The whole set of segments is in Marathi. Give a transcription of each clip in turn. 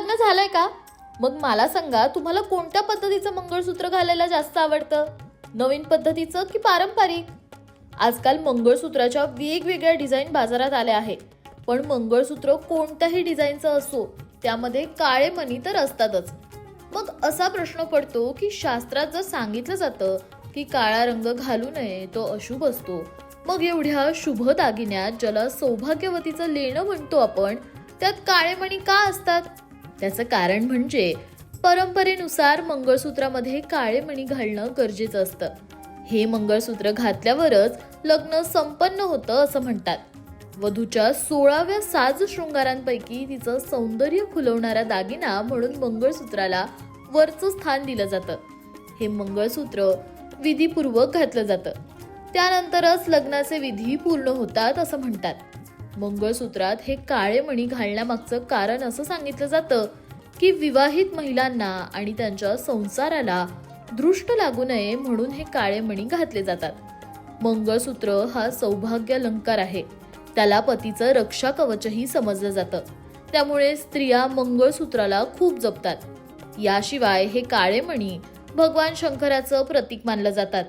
लग्न झालंय का? मग मला सांगा तुम्हाला कोणत्या पद्धतीचं मंगळसूत्र घालायला जास्त आवडतं? नवीन पद्धतीचं की पारंपरिक? आजकाल मंगळसूत्राच्या वेगवेगळ्या डिझाईन बाजारात आल्या आहे पण मंगळसूत्र कोणत्याही डिझाईनचं असो त्यामध्ये काळे मणी तर असतातच. मग असा प्रश्न पडतो की शास्त्रात जर सांगितलं जातं की काळा रंग घालू नये तो अशुभ असतो. मग एवढ्या शुभ दागिन्यात ज्याला सौभाग्यवतीचं लेणं म्हणतो आपण त्यात काळे मणी का असतात? त्याचं कारण म्हणजे परंपरेनुसार मंगळसूत्रामध्ये काळे मणी घालणं गरजेचं असतं. हे मंगळसूत्र घातल्यावरच लग्न संपन्न होतं असं म्हणतात. वधूच्या सोळाव्या साज शृंगारांपैकी तिचं सौंदर्य खुलवणारा दागिना म्हणून मंगळसूत्राला वरचं स्थान दिलं जातं. हे मंगळसूत्र विधीपूर्वक घातलं जातं. त्यानंतरच लग्नाचे विधी पूर्ण होतात असं म्हणतात. मंगळसूत्रात हे काळे मणी घालण्यामागचं कारण असं सांगितलं जातं की विवाहित महिलांना आणि त्यांच्या संसाराला दृष्ट लागू नये म्हणून हे काळे मणी घातले जातात. मंगळसूत्र हा सौभाग्य अलंकार आहे. त्याला पतीचं रक्षा कवचही समजलं जातं. त्यामुळे स्त्रिया मंगळसूत्राला खूप जपतात. याशिवाय हे काळे मणी भगवान शंकराचं प्रतीक मानलं जातात.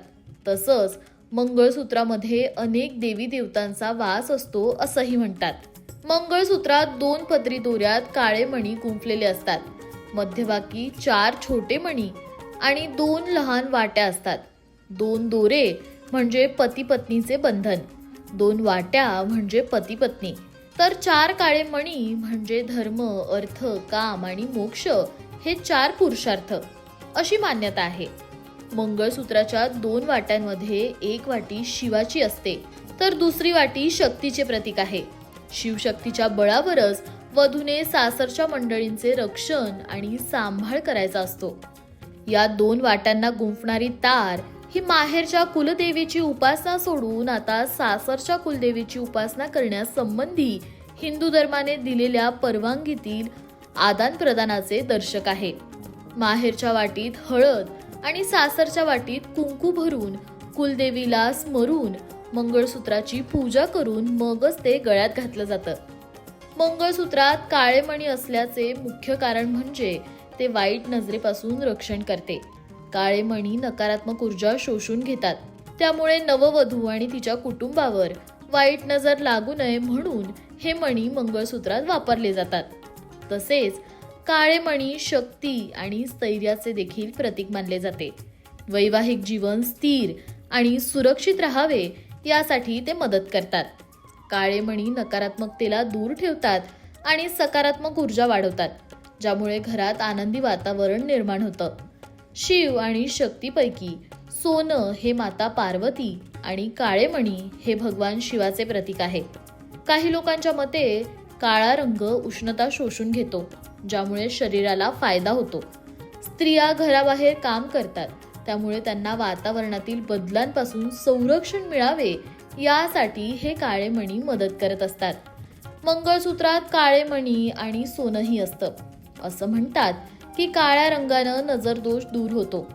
तसंच मंगळसूत्रामध्ये अनेक देवी देवतांचा वास असतो असंही म्हणतात. मंगळसूत्रात दोन पदरी दोऱ्यात काळे मणी गुंफलेले असतात. मध्यभागी चार छोटे मणी आणि दोन लहान वाट्या असतात. दोन दोरे म्हणजे पती पत्नीचे बंधन. दोन वाट्या म्हणजे पती पत्नी तर चार काळे मणी म्हणजे धर्म अर्थ काम आणि मोक्ष हे चार पुरुषार्थ. अशी मान्यता आहे. मंगळसूत्राच्या दोन वाट्यांमध्ये एक वाटी शिवाची असते तर दुसरी वाटी शक्तीचे प्रतीक आहे. शिवशक्तीच्या बळावरच वधूने सासरच्या मंडळींचे रक्षण आणि सांभाळ करायचा असतो. या दोन वाट्यांना गुंफणारी तार ही माहेरच्या कुलदेवीची उपासना सोडून आता सासरच्या कुलदेवीची उपासना करण्यासंबंधी हिंदू धर्माने दिलेल्या परवानगीतील आदान प्रदानाचे दर्शक आहे. माहेरच्या वाटीत हळद आणि सासरच्या वाटीत कुंकू भरून कुलदेवीला स्मरून मंगळसूत्राची पूजा करून मगच ते गळ्यात घातलं जातं. मंगळसूत्रात काळे मणी असल्याचे मुख्य कारण म्हणजे ते वाईट नजरेपासून रक्षण करते. काळे मणी नकारात्मक ऊर्जा शोषून घेतात. त्यामुळे नववधू आणि तिच्या कुटुंबावर वाईट नजर लागू नये म्हणून हे मणी मंगळसूत्रात वापरले जातात. तसेच काळेमणी शक्ती आणि स्थैर्याचे देखील प्रतीक मानले जाते. वैवाहिक जीवन स्थिर आणि सुरक्षित राहावे यासाठी ते मदत करतात. काळेमणी नकारात्मकतेला दूर ठेवतात आणि सकारात्मक ऊर्जा वाढवतात ज्यामुळे घरात आनंदी वातावरण निर्माण होतं. शिव आणि शक्तीपैकी सोनं हे माता पार्वती आणि काळेमणी हे भगवान शिवाचे प्रतीक आहे. काही लोकांच्या मते काळा रंग उष्णता शोषून घेतो. ज्यामुळे शरीराला फायदा होतो. स्त्रिया घराबाहेर काम करतात. त्यामुळे त्यांना वातावरणातील बदलांपासून संरक्षण मिळावे यासाठी हे काळे मणी मदत करत असतात. मंगळसूत्रात काळे मणी आणि सोनंही असतं. असं म्हणतात की काळ्या रंगानं नजरदोष दूर होतो.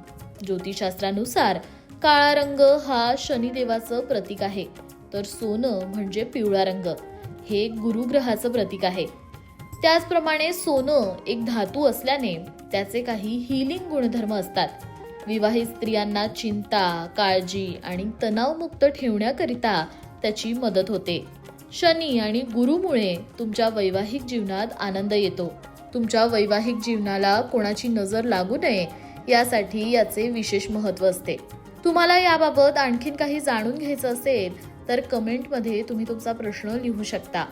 ज्योतिषशास्त्रानुसार काळा रंग हा शनिदेवाचं प्रतीक आहे. तर सोनं म्हणजे पिवळा रंग. हे गुरुग्रहाचं प्रतीक आहे. त्याचप्रमाणे सोनं एक धातू असल्याने त्याचे काही हिलिंग गुणधर्म असतात. विवाहित स्त्रियांना चिंता काळजी आणि तणावमुक्त ठेवण्याकरिता त्याची मदत होते. शनी आणि गुरुमुळे तुमच्या वैवाहिक जीवनात आनंद येतो. तुमच्या वैवाहिक जीवनाला कोणाची नजर लागू नये यासाठी याचे विशेष महत्त्व असते. तुम्हाला याबाबत आणखीन काही जाणून घ्यायचं असेल तर कमेंटमध्ये तुम्ही तुमचा प्रश्न लिहू शकता.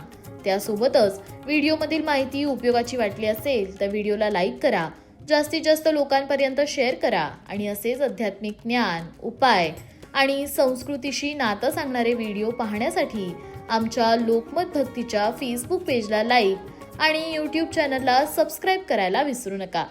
त्यासोबतच व्हिडिओमधील माहिती उपयोगाची वाटली असेल तर व्हिडिओला लाईक करा. जास्तीत जास्त लोकांपर्यंत शेअर करा आणि असेच आध्यात्मिक ज्ञान उपाय आणि संस्कृतीशी नातं सांगणारे व्हिडिओ पाहण्यासाठी आमच्या लोकमत भक्तीच्या फेसबुक पेजला लाईक आणि यूट्यूब चॅनलला सबस्क्राईब करायला विसरू नका.